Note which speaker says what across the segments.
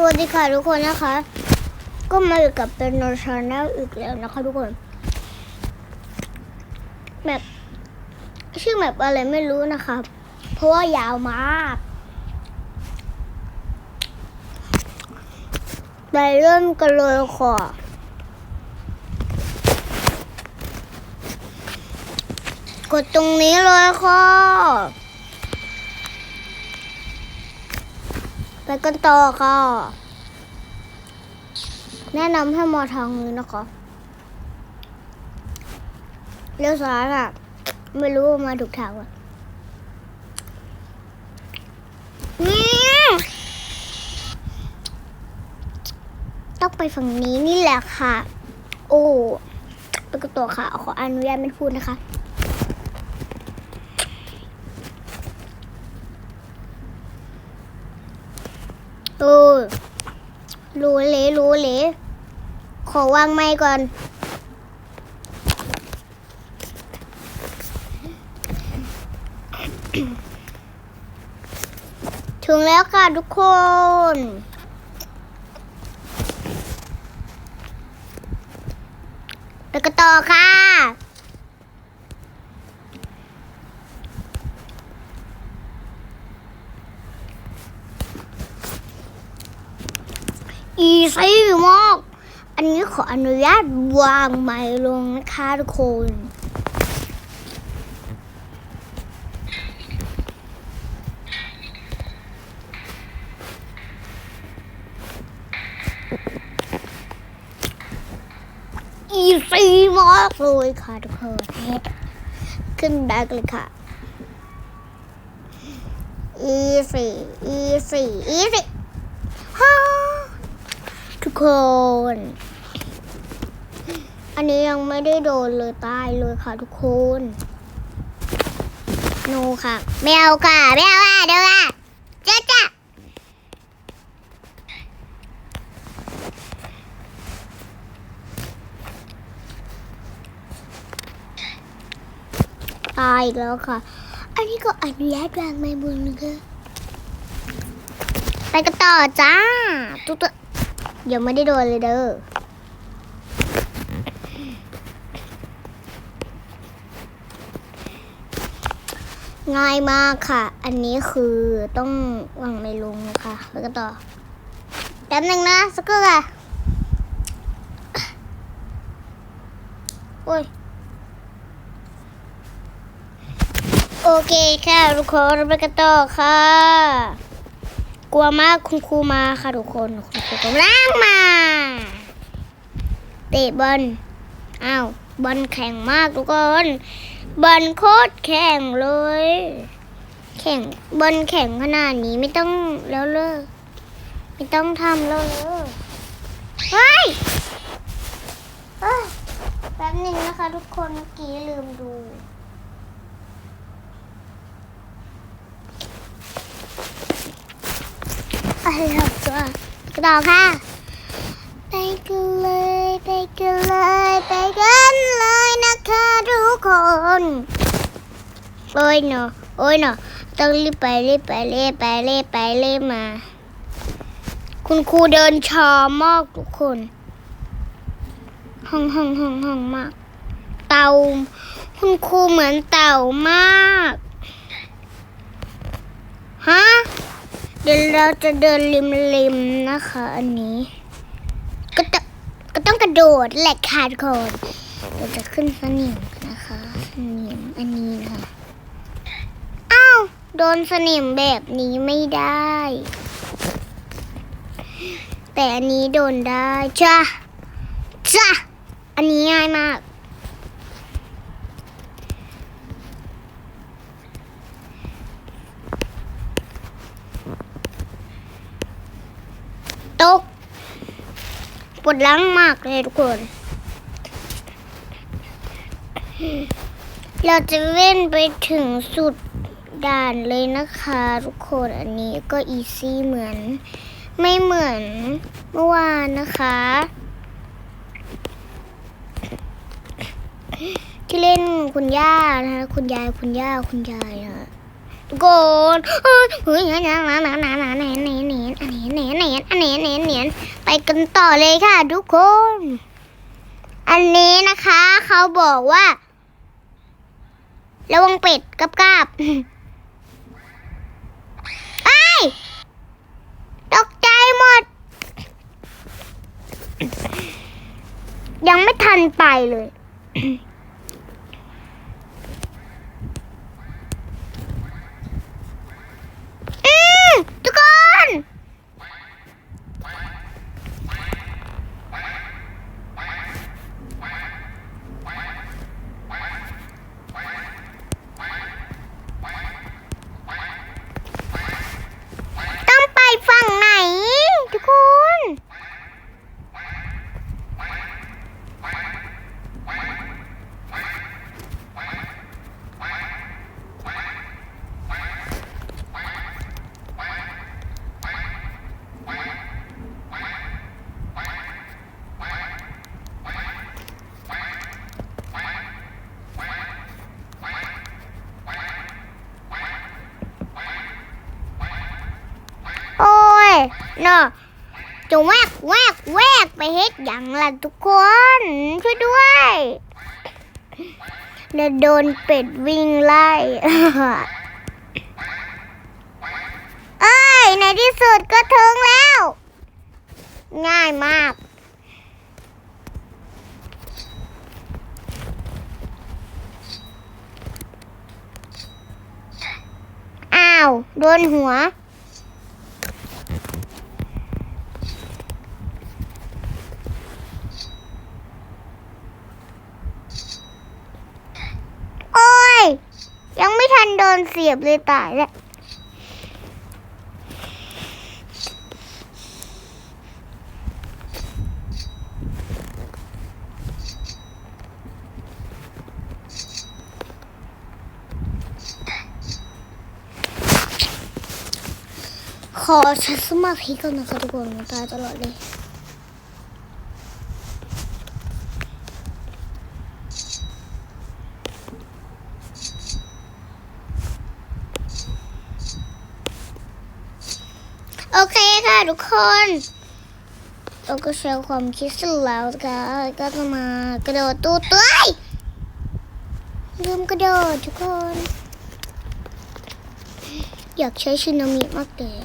Speaker 1: สวัสดีค่ะทุกคนนะคะ ก็มาอยู่กับเป็นโนชาแนลอีกแล้วนะคะทุกคนแบบชื่อแบบอะไรไม่รู้นะคะเพราะว่ายาวมากไปเริ่มกันเลยค่ะกดตรงนี้เลยค่ะ ไปกันต่อค่ะแนะนำให้มาทางนี้นะคะเลี้ยวซ้ายค่ะไม่รู้ว่ามาถูกทางวะอืมต้องไปฝั่งนี้นี่แหละค่ะ โอ้ไปกันต่อค่ะขออนุญาตไม่พูดนะคะ เออ รู้เลรู้เลขอวางไม้ก่อน ถึงแล้วค่ะทุกคนไปกันต่อค่ะ อีซี่มาก อันนี้ขออนุญาตวางไม้ลงนะคะทุกคนอีซี่มากเลยค่ะทุกคนขึ้นแบกเลยค่ะ อีซี่อีซี่อีซี่ฮ่า ทุกคน อันนี้ยังไม่ได้โดนเลยตายเลยค่ะทุกคน โนค่ะ ไม่เอาค่ะไม่เอาค่ะเดี๋ยวค่ะจ้าจ้าตายอีกแล้วค่ะ อันนี้ก็อนุญาตวางไม่บุญนะคะไปกันต่อจ้าตุ๊กๆ ยังไม่ได้โดนเลยเด้อง่ายมากค่ะ อันนี้คือต้องวางไม่ลงนะคะแล้วก็ต่อแป๊บนึงนะสักครู่ค่ะโอ้ย โอเคค่ะทุกคนไปกันต่อค่ะ ลัวมากคุณครูมาค่ะทุกคนคุณครูกำลังมา เตะบอลอ้าวบอลแข็งมากทุกคนบอลโคตรแข็งเลย แข่งบอลแข็งขนาดนี้ไม่ต้องแล้วเลิกไม่ต้องทำแล้วเลิกเฮ้ยแป๊บหนึงนะคะทุกคนเมื่อกี้ลืมดู อะไรหรอกตัวกระดอกค่ะ ไปกันเลยไปกันเลยไปกันเลยนะคะทุกคนโอ้ยเนาะโอ้ยเนาะต้องรีบไปรีบไปรีบไปรีบไปรีบมา คุณครูเดินช้ามากทุกคนห้องห้องห้องห้องมาก เต่าคุณครูเหมือนเต่ามาก ฮะ ดี๋ยวเราจะเดินริมริมๆนะคะ อันนี้ ก็ต้องก็ต้องกระโดดแหลกขาดก่อนเราจะขึ้นสนิมนะคะสนิมอันนี้นะคะอ้าวโดนสนิมแบบนี้ไม่ได้ แต่อันนี้โดนได้จ้ะจ้ะอันนี้ง่ายมาก ตกปวดหลังมากเลยทุกคน เราจะเว้นไปถึงสุดด่านเลยนะคะทุกคนอันนี้ก็อีซี่เหมือน ไม่เหมือนเมื่อวานนะคะ ที่เล่นคุณย่านะคะคุณยายคุณย่าคุณยายนะ กคนเอ้ยเฮ้ยหนาหนาหนาหนาหนาหนาหนาหนาหนาหนาหนาหนานอันเหนนอันเหนนอันเหนนไปกันต่อเลยค่ะทุกคน อันนี้นะคะเขาบอกว่า ระวังเป็ดกับกาบไอ้ตกใจหมด ยังไม่ทันไปเลย อืมทุกคน ต้องไปฝั่งไหน ทุกคน โอ้ย เนาะจะแวกแวกแวกไปเฮ็ดอย่างละทุกคน ช่วยด้วยเดี๋ยวโดนเป็ดวิ่งไล่เอ้ย ในที่สุดก็ถึงแล้ว ง่ายมาก อ้าว โดนหัว โอ้ย ยังไม่ทั นเสียบเลยตายแล้วขอใช้สมาธิก่อนนะคะทุกคนตายตลอดเลย โอเคค่ะทุกคนเราก็แชร์ความคิดสุดแล้วค่ะก็จะมากระโดดตู้ต้ยลืมกระโดดทุกคน อยากใช้ชินามิมากเลย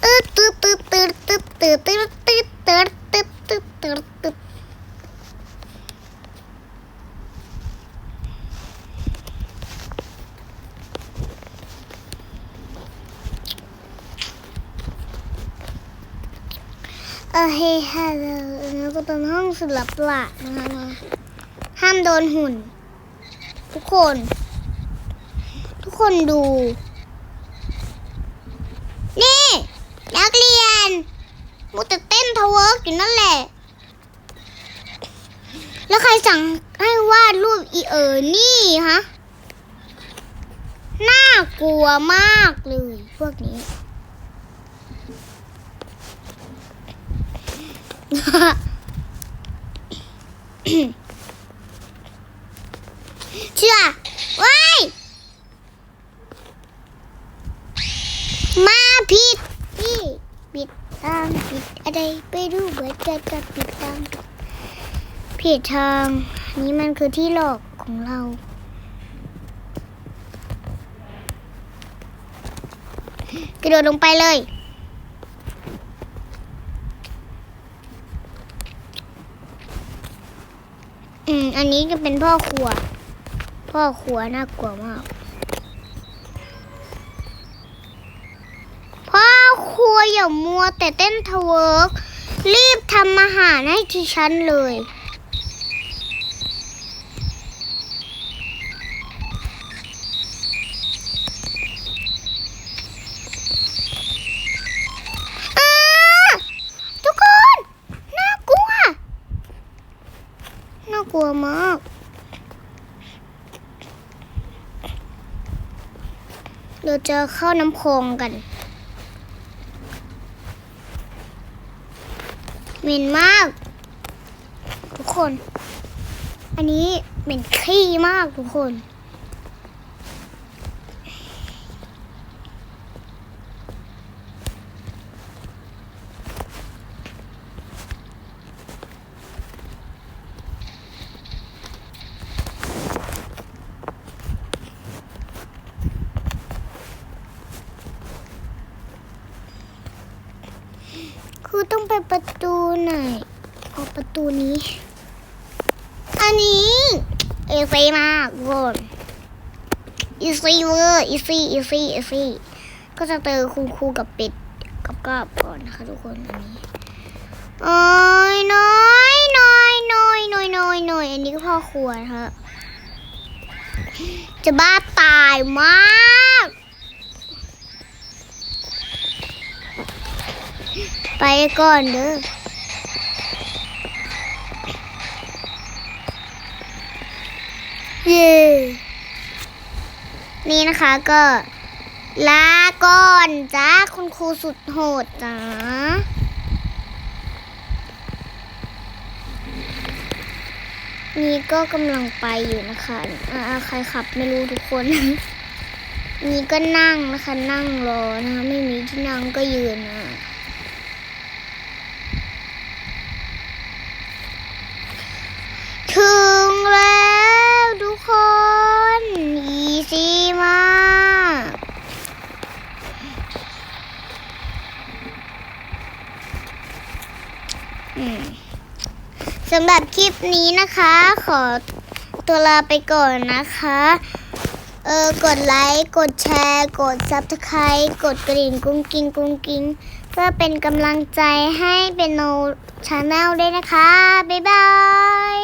Speaker 1: เออตึ๊ดตึ๊ดตึ๊ดตึ๊ดตึ๊ดตึ๊ดตึ๊ดตึ๊ดตึ๊ดตึ๊ดตึ๊ด ตึ๊ดโอเคค่ะแล้วก็เป็นห้องศิลปะนะคะนะห้ามโดนหุ่น ทุกคน ทุกคนดู นี่ นักเรียนมูแต่เต้นทเวิร์กอยู่นั่นแหละ แล้วใครสั่งให้วาดรูปอีเออนี่ฮะ น่ากลัวมากเลยพวกนี้ เชื่อว้ายมาผิดพี่ปิดทางผิดอะไรไปดูเหมือนกันกับปิดทางผิดทาง นี่มันคือที่หลอกของเรากระโดดลงไปเลย อืม อั นนี้จะเป็นพ่อครัว พ่อครัวน่ากลัวมาก พ่อครัวอย่ามัวแต่เต้นทเวิร์กรีบทำอาหารให้ที่ฉันเลย เราจะเข้าน้ำโพงกันเหม็นมาก ทุกคน อันนี้เหม็นขี้มากทุกคน อ ไปประตูไหนออกประตูนี้ อันนี้ เอซีมากทุกคนอีซีเวอร์อีซีอีซีอีซีก็จะเจอคุณครูกับเป็ดกับกาบก่อนนะคะทุกคนอันนี้โอ้ยน้อยน้อยน้อยน้อยน้อยน้อยอันนี้ก็พ่อครัวนะคะจะบ้าตายมาก ไปก่อนเด้อเย้นี่นะคะก็ลาก่อนจ้าคุณครูสุดโหดจ้านี่ก็กำลังไปอยู่นะคะอ่าใครขับไม่รู้ทุกคน นี่ก็นั่งนะคะ นั่งรอนะคะ ไม่มีที่นั่งก็ยืนนะ ถึงแล้วทุกคนอีซีมากสำหรับคลิปนี้นะคะ ขอตัวลาไปก่อนนะคะ เออ กดไลค์ กดแชร์ กด subscribe กดกระดิ่งกุ้งกิ้งกุ้งกิ้งเพื่อเป็นกำลังใจให้เป็นโนชาแนลด้วยนะคะ บ๊ายบาย